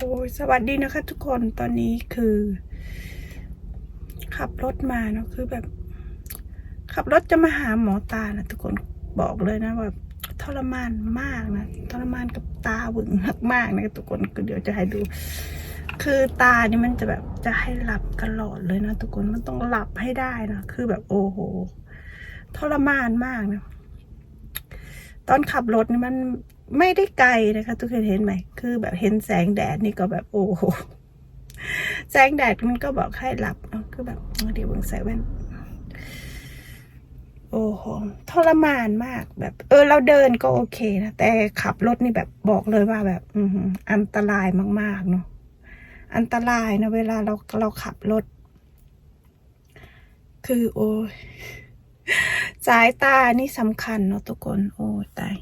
โอ้ยสวัสดีนะคะ ทุกคนตอนนี้คือ ขับรถมาเนาะคือแบบ ขับรถจะมาหาหมอตานะทุกคนบอกเลยนะว่าทรมานมากนะทรมานกับตาหวึงมากๆนะทุกคนคือเดี๋ยวจะให้ดู คือตานี่มันจะแบบจะให้หลับตลอดเลยนะทุกคนมันต้องหลับให้ได้นะคือแบบโอ้โหทรมานมากนะตอนขับรถนี่มัน ไม่ได้ไกลนะคะ ทุกคนเห็นไหม คือแบบเห็นแสงแดดนี่ก็แบบโอ้โห แสงแดดมันก็บอกให้หลับเนาะคือแบบเดี๋ยวเบิ่งใส่แว่นโอ้โหทรมานมากแบบ เออ เราเดินก็โอเคนะ แต่ขับรถนี่แบบบอกเลยว่าแบบ อืออันตรายมาก ๆ เนาะอันตรายนะ เวลาเราเราขับรถ คือโอ้สายตานี่สำคัญเนาะทุกคน โอ้ตาย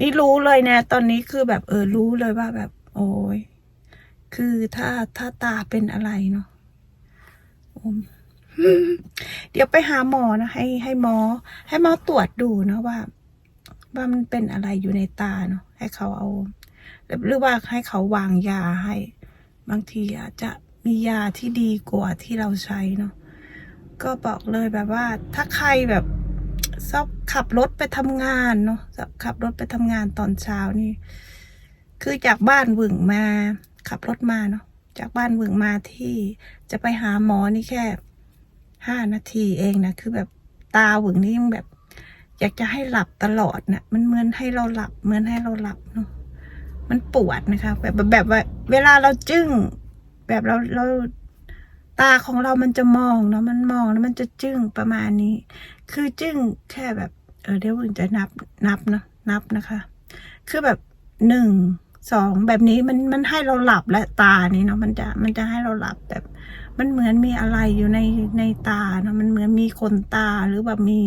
นี่รู้เลยนะ ตอนนี้คือแบบเออรู้เลยว่าแบบ โอ้ยคือถ้าถ้าตาเป็นอะไรเนาะเดี๋ยวไปหาหมอนะให้ให้หมอ ให้หมอตรวจดูนะว่า ว่ามันเป็นอะไรอยู่ในตาเนาะให้เขาเอา หรือว่าให้เขาวางยาให้ บางทีอาจจะมียาที่ดีกว่าที่เราใช้เนาะก็บอกเลยแบบว่า ถ้าใครแบบ ชอบขับรถไปทำงานเนาะชอบขับรถไปทำงานตอนเช้านี่ คือจากบ้านวึงมา ขับรถมาเนาะจากบ้านวึงมาที่จะไปหาหมอนี่แค่ห้านาทีเองนะคือแบบตาหวึงนี่ยังแบบ อยากจะให้หลับตลอดนะมันเหมือนให้เราหลับเหมือนให้เราหลับเนาะมันปวดนะคะ แบบแบบว่า เวลาเราจึ้ง แบบเราเรา ตาของเรามันจะมองเนาะมันมองแล้วมันจะจึ้งประมาณนี้ คือจึ้งแค่แบบ เออเดี๋ยวผมจะนับนับนะนับนะคะ คือแบบหนึ่งสองแบบนี้มันมันให้เราหลับและตานี่เนาะมันจะมันจะให้เราหลับแบบ มันเหมือนมีอะไรอยู่ในในตาเนาะมันเหมือนมีขนตาหรือแบบมี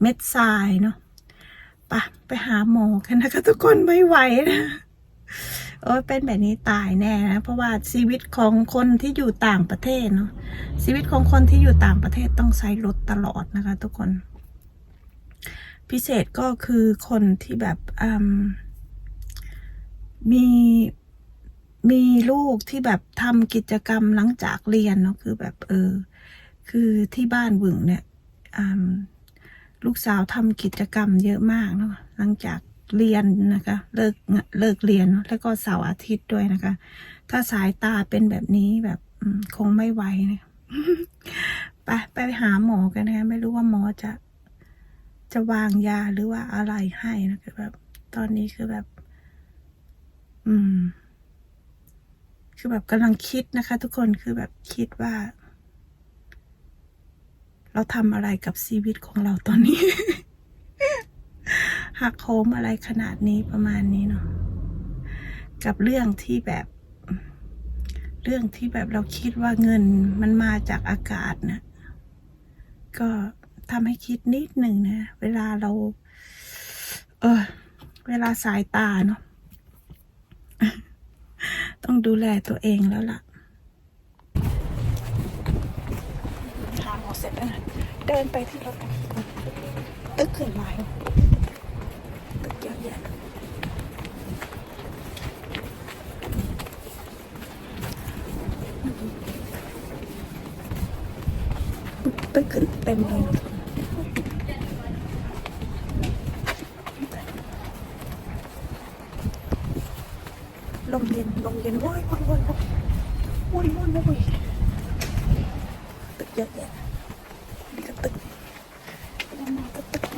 เม็ดทรายเนาะปะไปหาหมอกันนะคะทุกคนไม่ไหวนะ โอ้ยเป็นแบบนี้ตายแน่นะ เพราะว่าชีวิตของคนที่อยู่ต่างประเทศเนาะชีวิตของคนที่อยู่ต่างประเทศต้องใช้รถตลอดนะคะ ทุกคน พิเศษก็คือคนที่แบบมีมีลูกที่แบบทำกิจกรรมหลังจากเรียนเนาะคือแบบเออ คือที่บ้านหวึงเนี่ยลูกสาวทำกิจกรรมเยอะมากเนาะหลังจาก เรียนนะคะ เลิกเลิกเรียนแล้วก็เสาร์อาทิตย์ด้วยนะคะ ถ้าสายตาเป็นแบบนี้แบบคงไม่ไหวนะไปไปหาหมอกันนะคะไม่รู้ว่าหมอจะจะวางยาหรือว่าอะไรให้นะคือแบบ ตอนนี้คือแบบ อืม คือแบบกำลังคิดนะคะ ทุกคนคือแบบคิดว่า เราทำอะไรกับชีวิตของเราตอนนี้ หักโหมอะไรขนาดนี้ประมาณนี้เนาะกับเรื่องที่แบบ เรื่องที่แบบเราคิดว่าเงินมันมาจากอากาศนะก็ทำให้คิดนิดหนึ่งนะเวลาเรา เออ เวลาสายตาเนาะต้องดูแลตัวเองแล้วล่ะหาหมอเสร็จแล้วนะเดินไปที่รถกันตึกขึ้นไลน์ตึกเยอะแยะตึกขึ้นมเลยนะลมเย็นลมเย็นโอ้ยโอ้ยโอ้ยโอ้ยโอ้ยโอ้ยโอ้ยตึกเยอะแยะนี่ก็ตึกแล้วมาก็ตึก อย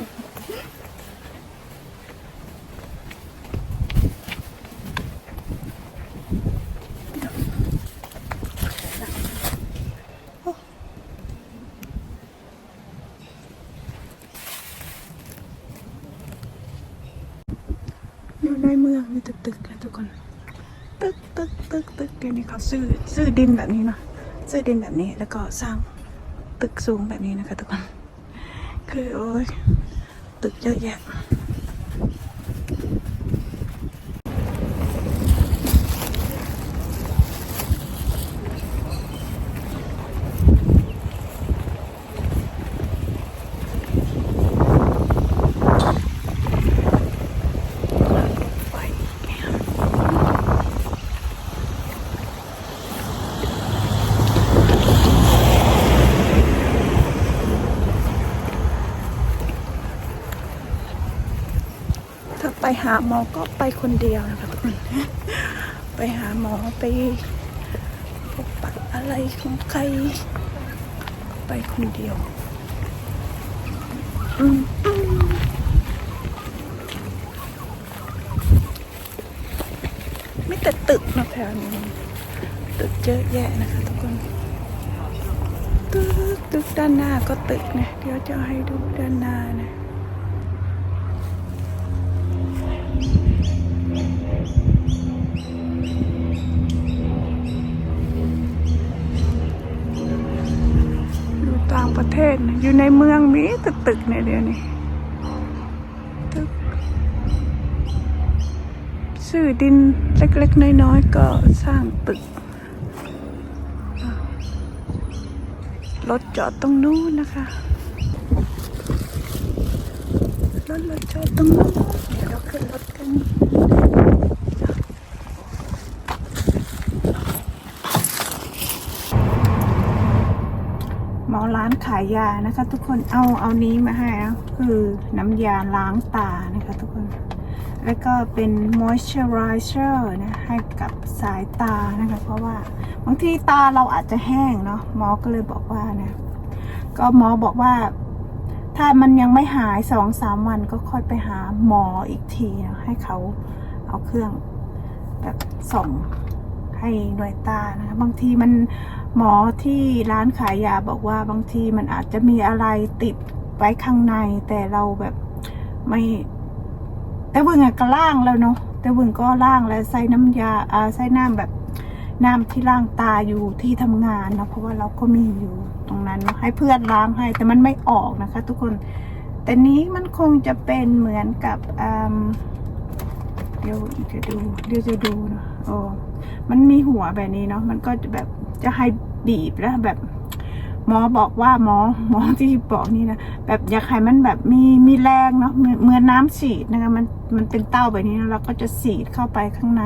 ู่ ในเมืองมีตึกตึกๆกันทุกคนตึกตึกตึกตึกเดี๋ยวนี้เขาซื้อซื้อดินแบบนี้เนาะซื้อดินแบบนี้แล้วก็สร้างตึกสูงแบบนี้นะคะทุกคนคือโอ้ยตึกเยอะแยะไฟ หาหมอก็ไปคนเดียวนะคะทุกคนไปหาหมอไปพบปะอะไรของใคร ไปคนเดียวอืมอืมไม่แต่ตึกนะแถวนี้ตึกเยอะแยะนะคะทุกคนตึกตึกด้านหน้าก็ตึกนะเดี๋ยวจะให้ดูด้านหน้านะ เทศ อยู่ในเมืองมีแต่ตึกเนี่เดียวนี้ตึกซื้อดินเล็กๆ น้อยๆ ก็สร้างตึก รถจอดตรงนู้นนะคะ รถรถจอดตรงนู้นเดี๋ยวเราขึ้นรถกัน หมอ ร้านขายยานะคะ ทุกคนเอาเอานี้มาให้คือน้ำยาล้างตานะคะทุกคน แล้วก็เป็น moisturizer นะให้กับสายตานะคะ เพราะว่าบางทีตาเราอาจจะแห้งเนาะหมอก็เลยบอกว่านะก็หมอบอกว่า ถ้ามันยังไม่หายสองสามวันก็ค่อยไปหาหมออีกทีนะให้เขาเอาเครื่องแบบส่องให้หน่วยตานะคะบางทีมัน หมอที่ร้านขายยาบอกว่าบางทีมันอาจจะมีอะไรติดไว้ข้างใน แต่เราแบบไม่ แต่วึงอะก็ล่างแล้วเนาะแต่วึงก็ล่างแล้วใส่น้ำยาอ่าใส่น้ำแบบน้ำที่ล้างตาอยู่ที่ทำงานเนาะเพราะว่าเราก็มีอยู่ตรงนั้นให้เพื่อนล้างให้ แต่มันไม่ออกนะคะ ทุกคน แต่นี้มันคงจะเป็นเหมือนกับอ่าเดี๋ยวจะดู เดี๋ยวจะดูเนาะโอ้มันมีหัวแบบนี้เนาะมันก็จะแบบ จะให้บีบแล้วแบบหมอบอกว่าหมอหมอที่บอกนี่นะแบบอยากให้มันแบบมีมีแรงเนาะเหมือนเหมือนน้ำฉีดนะคะมันมันเป็นเต้าแบบนี้นะเราก็จะฉีดเข้าไปข้างใน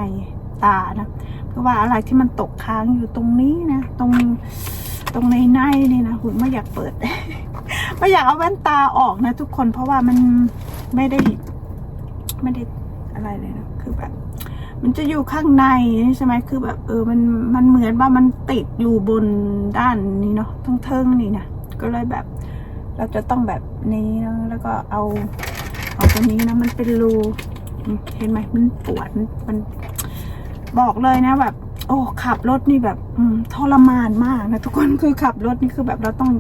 ตานะเพราะว่าอะไรที่มันตกค้างอยู่ตรงนี้นะตรงตรงในในนี่นะหุ่นไม่อยากเปิด ไม่อยากเอาแว่นตาออกนะทุกคนเพราะว่ามันไม่ได้ ไม่ได้อะไรเลยนะคือแบบ มันจะอยู่ข้างในใช่ไหมคือแบบเออมันมันเหมือนว่ามันติดอยู่บนด้านนี้เนาะทั้งเทิงนี่นะก็เลยแบบ เราจะต้องแบบนี้นะแล้วก็เอาเอาตรงนี้นะมันเป็นรูเห็นไหมมันปวดมันบอกเลยนะแบบ โอ้ขับรถนี่แบบอืทรมานมากนะทุกคนคือขับรถนี่คือแบบเราต้อง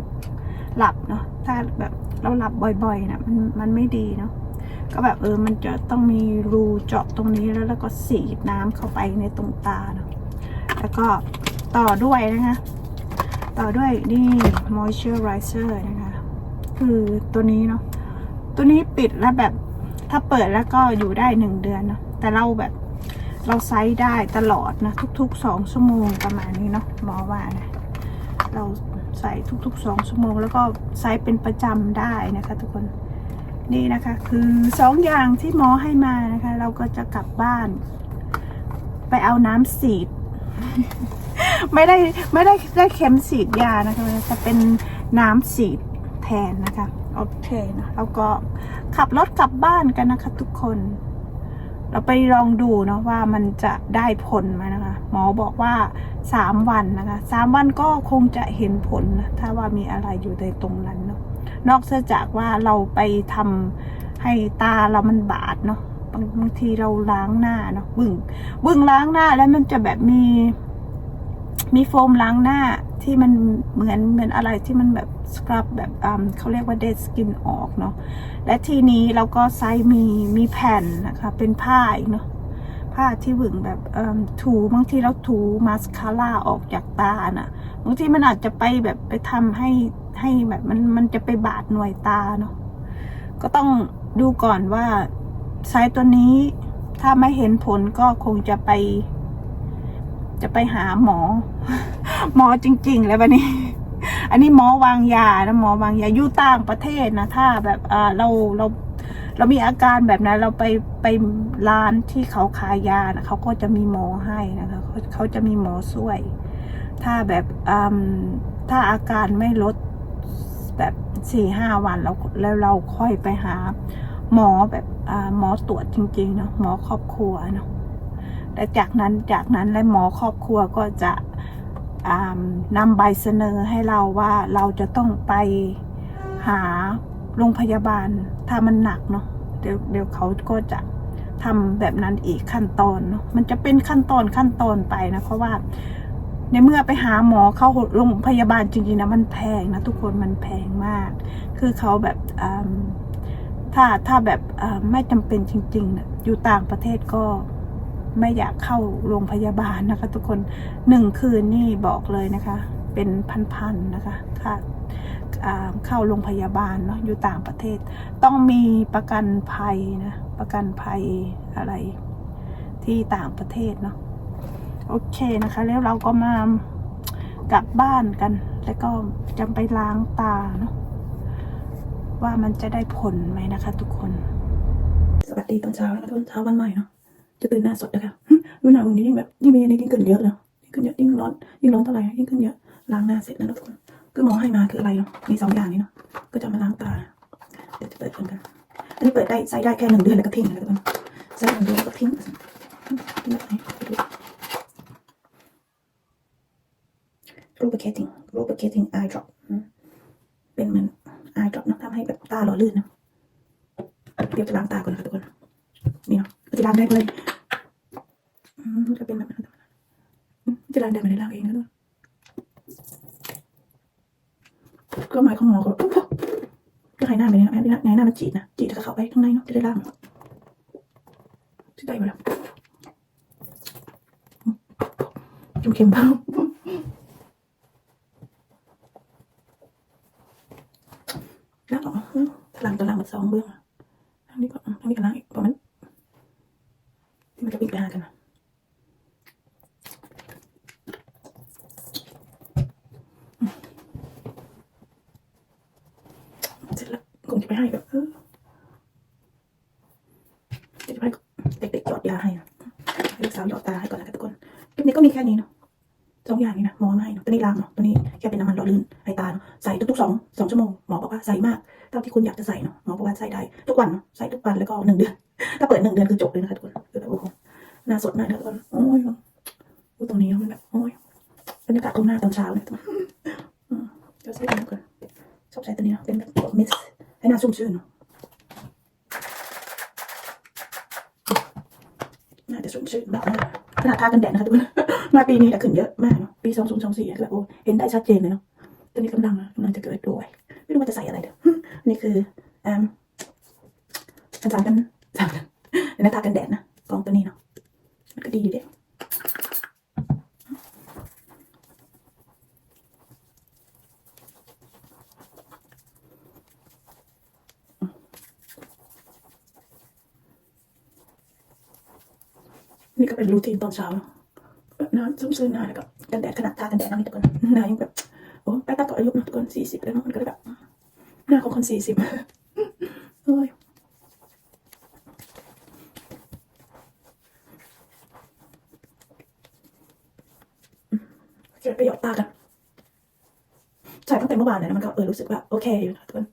หลับเนาะถ้าแบบเราหลับบ่อยๆนะมันมันไม่ดีเนาะ ก็แบบเออมันจะต้องมีรูเจาะตรงนี้แล้วแล้วก็สีดน้ำเข้าไปในตรงตาเนอะแล้วก็ต่อด้วยนะคะ ต่อด้วยนี่ moisturizer นะคะ คือตัวนี้เนาะตัวนี้ปิดแล้วแบบถ้าเปิดแล้วก็อยู่ได้หนึ่งเดือนเนาะแต่เราแบบเราไซส์ได้ตลอดนะ ทุกๆสองชั่วโมงประมาณนี้เนาะหมอว่านะเราใส่ทุกๆสองชั่วโมง แล้วก็ไซส์เป็นประจำได้นะคะทุกคน นี่นะคะ คือสองอย่างที่หมอให้มานะคะ เราก็จะกลับบ้าน ไปเอาน้ำสีด ไม่ได้ไม่ได้ได้เข็มสีดยานะคะจะเป็นน้ำสีดแทนนะคะโอเคนะแล้วก็ขับรถกลับบ้านกันนะคะ ทุกคน เราไปลองดูเนาะว่ามันจะได้ผลไหมนะคะ หมอบอกว่าสามวันนะคะสามวันก็คงจะเห็นผลนะถ้าว่ามีอะไรอยู่ในตรงนั้นเนาะ นอกจากว่าเราไปทำให้ตาเรามันบาดเนาะบางบางทีเราล้างหน้าเนาะบึ้งบึ้งล้างหน้าแล้วมันจะแบบมี มีโฟมล้างหน้าที่มันเหมือนเหมือนอะไรที่มันแบบสครับแบบเขาเรียกว่าเดสกินออกเนาะและทีนี้เราก็ใช้มีมีแผ่นนะคะ เป็นผ้าอีกเนาะผ้าที่บึงแบบถูบางทีเราถูมาสคาร่าออกจากตาน่ะบางทีมันอาจจะไปแบบไปทำให้ ให้แบบมันมันจะไปบาดหน่วยตาเนาะก็ต้องดูก่อนว่าใช้ตัวนี้ถ้าไม่เห็นผลก็คงจะไป จะไปหาหมอ หมอจริง ๆ แล้ววันนี้ อันนี้หมอวางยานะหมอวางยาอยู่ต่างประเทศนะถ้าแบบเออเราเราเรามีอาการแบบนั้นเราไปไปร้านที่เขาขายยานะเขาก็จะมีหมอให้นะคะเขาเขาจะมีหมอช่วย ถ้าแบบถ้าอาการไม่ลด แบบสี่ห้าวันแล้วแล้วเราค่อยไปหา หมอแบบอ่าหมอตรวจจริงๆเนาะหมอครอบครัวเนาะและจากนั้นจากนั้นและหมอครอบครัวก็จะนำใบเสนอให้เราว่าเราจะต้องไปหาโรงพยาบาลถ้ามันหนักเนาะเดี๋ยวเดี๋ยวเขาก็จะทำแบบนั้นอีกขั้นตอนเนาะมันจะเป็นขั้นตอนขั้นตอนไปนะเพราะว่า ในเมื่อไปหาหมอเข้าโรงพยาบาลจริงๆนะมันแพงนะทุกคนมันแพงมาก คือเขาแบบถ้าถ้าแบบไม่จำเป็นจริงๆนะอยู่ต่างประเทศก็ไม่อยากเข้าโรงพยาบาลนะคะ ทุกคนหนึ่งคืนนี่บอกเลยนะคะ เป็นพันๆนะคะค่าเข้าโรงพยาบาลเนาะอยู่ต่างประเทศ ต้องมีประกันภัยนะประกันภัยอะไรที่ต่างประเทศเนาะ โอเคนะคะ แล้วเราก็มากลับบ้านกัน แล้วก็จะไปล้างตาเนาะว่ามันจะได้ผลไหมนะคะ ทุกคน สวัสดีตอนเช้านะคะตอนเช้าวันใหม่เนาะจะตื่นหน้าสดนะคะหึดูหน้าวันนี้ยิ่งแบบยิ่งมีอันนี้ยิ่งขึ้นเยอะเลยยิ่งขึ้นเยอะยิ่งร้อนยิ่งร้อนเท่าไหร่ยิ่งขึ้นเยอะล้างหน้าเสร็จแล้วนะทุกคนคือหมอให้มาคืออะไรเนาะมีสองอย่างนี้เนาะก็จะมาล้างตาเดี๋ยวจะเปิดกันกันอันนี้เปิดได้ใช้ได้แค่หนึ่งเดือนแล้วก็ทิ้งนะคะทุกคนใช้หนึ่งเดือนแล้วก็ทิ้งทิ้งแบบไหนไปดู lubricating lubricating eye drop อืมเป็นเหมือน eye drop นะทำให้แบบตาหล่อลื่นนะเดี๋ยวจะล้างตาก่อนนะคะทุกคนนี่เนาะจะล้างได้เลยจะเป็นแบบนั้นจะล้างได้ไหมได้ล้างเองนะทุกคนก็หมายของหมอก็ปุ๊บก็หายหน้าไปเนี่ยหายหน้ามันจีดนะจีดแล้วก็เข้าไปข้างในเนาะจะได้ล้างจะได้ไหมล่ะอืมเค็มๆบ้าง ล้างออกอืมถ้าล้างตัวล้างมันสองเบื้องอะทางนี้ก็ทางนี้ก็ล้างอีกเพราะมันที่มันจะวิ่งไปหากันนะเสร็จแล้วคงจะไปให้แบบเออจะไปให้เด็กๆหยอดยาให้นะลูกสาวหยอดตาให้ก่อนนะทุกคนคลิปนี้ก็มีแค่นี้เนาะสองอย่างนี้นะหมอไมาให้เนาะตัวนี้ล้างเนาะตัวนี้แค่เป็นน้ำมันหล่อลื่น ใส่ทุกๆสองสองชั่วโมงหมอบอกว่าใส่มากเท่าที่คุณอยากจะใส่เนาะหมอบอกว่าใส่ได้ทุกวันเนาะใส่ทุกวันแล้วก็หนึ่งเดือน ถ้าเปิดหนึ่งเดือนคือจบเลยนะคะทุกคนคือแบบโอ้โหหน้าสดมากนะทุกคนโอ้ยดูตรงนี้มันแบบโอ้ยบรรยากาศตรงหน้าตอนเช้าเนี่ยอืมเดี๋ยวใส่ตัวนี้ก่อนชอบใช้ตัวนี้เนาะเป็นแบบมิสให้หน้าชุ่มชื่นเนาะน่าจะชุ่มชื่นแบบขนาดทากันแดดนะคะทุกคนมาปีนี้แต่ขึ้นเยอะมากเนาะปีสองศูนย์สองสี่แบบโอ้เห็นได้ชัดเจนเลยเนาะ ตัวนี้กำลังกำลังจะเกิดด้วย ไม่รู้ว่าจะใส่อะไรเดี๋ยวนี่คืออ่าอาจารย์กันอาจารกันนะทากันแดดนะกองตัวนี้เนาะมันก็ดีอยู่เด็กนี่ก็เป็นรูทีนตอนเช้านะแบบหน้าชุ่มชื่นหน้าแล้วก็กันแดดขนาดทากันแดดนะนี่ทุกคนหน้ายังแบบ โอ้แป๊บตาต่ออายุนะทุกคนสี่สิบแล้วเนะมันก็เลยแบบหน้าของคนสี่สิบเฮ้ยจะไปหยอดตากันใช่ตั้งแต่เมื่อวานเลยนะมันก็เออรู้สึกว่าโอเคอยู่นะทุกคน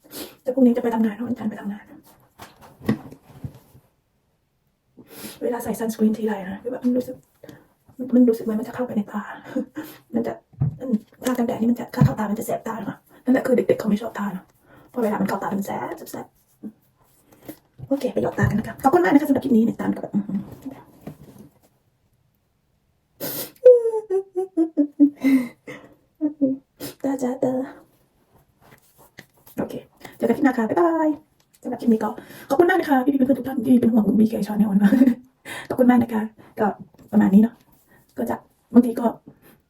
แต่พรุ่งนี้จะไปทำงานเพราะวันจันทร์ไปทำงาน เวลาใส่ซันสกรีนทีไรนะคือแบบมันรู้สึก มันรู้สึกเหมือนมันจะเข้าไปในตา มันจะ ทากันแดดนี่มันจะเข้าตา มันจะแสบตาเนาะนั่นแหละคือเด็กๆเขาไม่ชอบทาเนาะเพราะเวลามันเข้าตา มันแสบแสบโอเค ไปหยอดตากันนะครับขอบคุณมากนะคะสำหรับคลิปนี้ในตามกับตาจ้าตาโอเคเจอกันที่หน้าค่ะบ๊ายบายสำหรับคลิปนี้ก็ขอบคุณมากนะคะพี่ๆเพื่อนๆทุกท่านที่เป็นห่วงบีเคชาแนลนะขอบคุณมากนะคะ ก็ประมาณนี้เนาะก็จะบางทีก็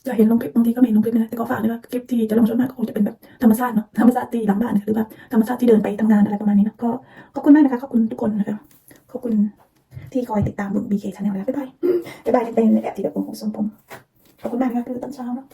จะเห็นลงคลิปบางทีก็ไม่เห็นลงคลิปนะแต่ก็ฝากเลยว่าคลิปที่จะลงส่วนมากก็คงจะเป็นแบบธรรมชาติเนาะธรรมชาติที่หลังบ้านนะคะหรือว่าธรรมชาติที่เดินไปทำงานอะไรประมาณนี้นะก็ขอบคุณมากนะคะขอบคุณทุกคนนะคะขอบคุณที่คอยติดตามบุญบีเคชาแนลนะบ๊ายบายบ๊ายบายเป็นแอบที่แบบผมสมผมขอบคุณมากนะคะคือตอนเช้าเนาะ